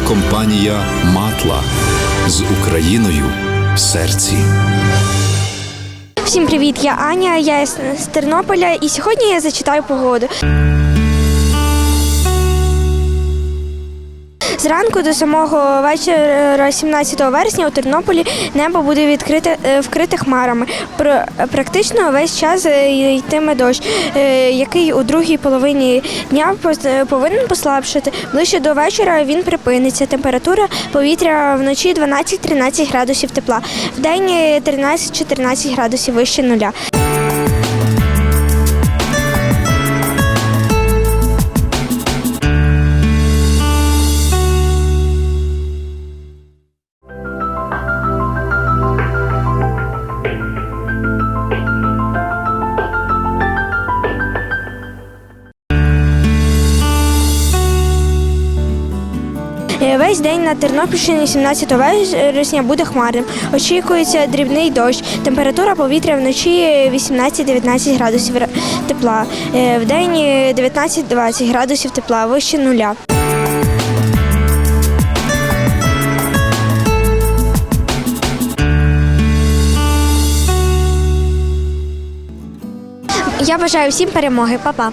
компанія Матла з Україною в серці. Всім привіт! Я Аня, я з Тернополя, і сьогодні я зачитаю погоду. Зранку до самого вечора 17 вересня у Тернополі небо буде відкрите е, вкрите хмарами. Про практично весь час е, йтиме дощ, е, який у другій половині дня е, повинен послабшити. Ближче до вечора він припиниться. Температура повітря вночі 12-13 градусів тепла, в день е, 13-14 градусів вище нуля. Весь день на Тернопільщині 17 вересня буде хмарним. Очікується дрібний дощ. Температура повітря вночі 18-19 градусів тепла. Е, Вдень 19-20 градусів тепла, вище нуля. Я бажаю всім перемоги, Па-па.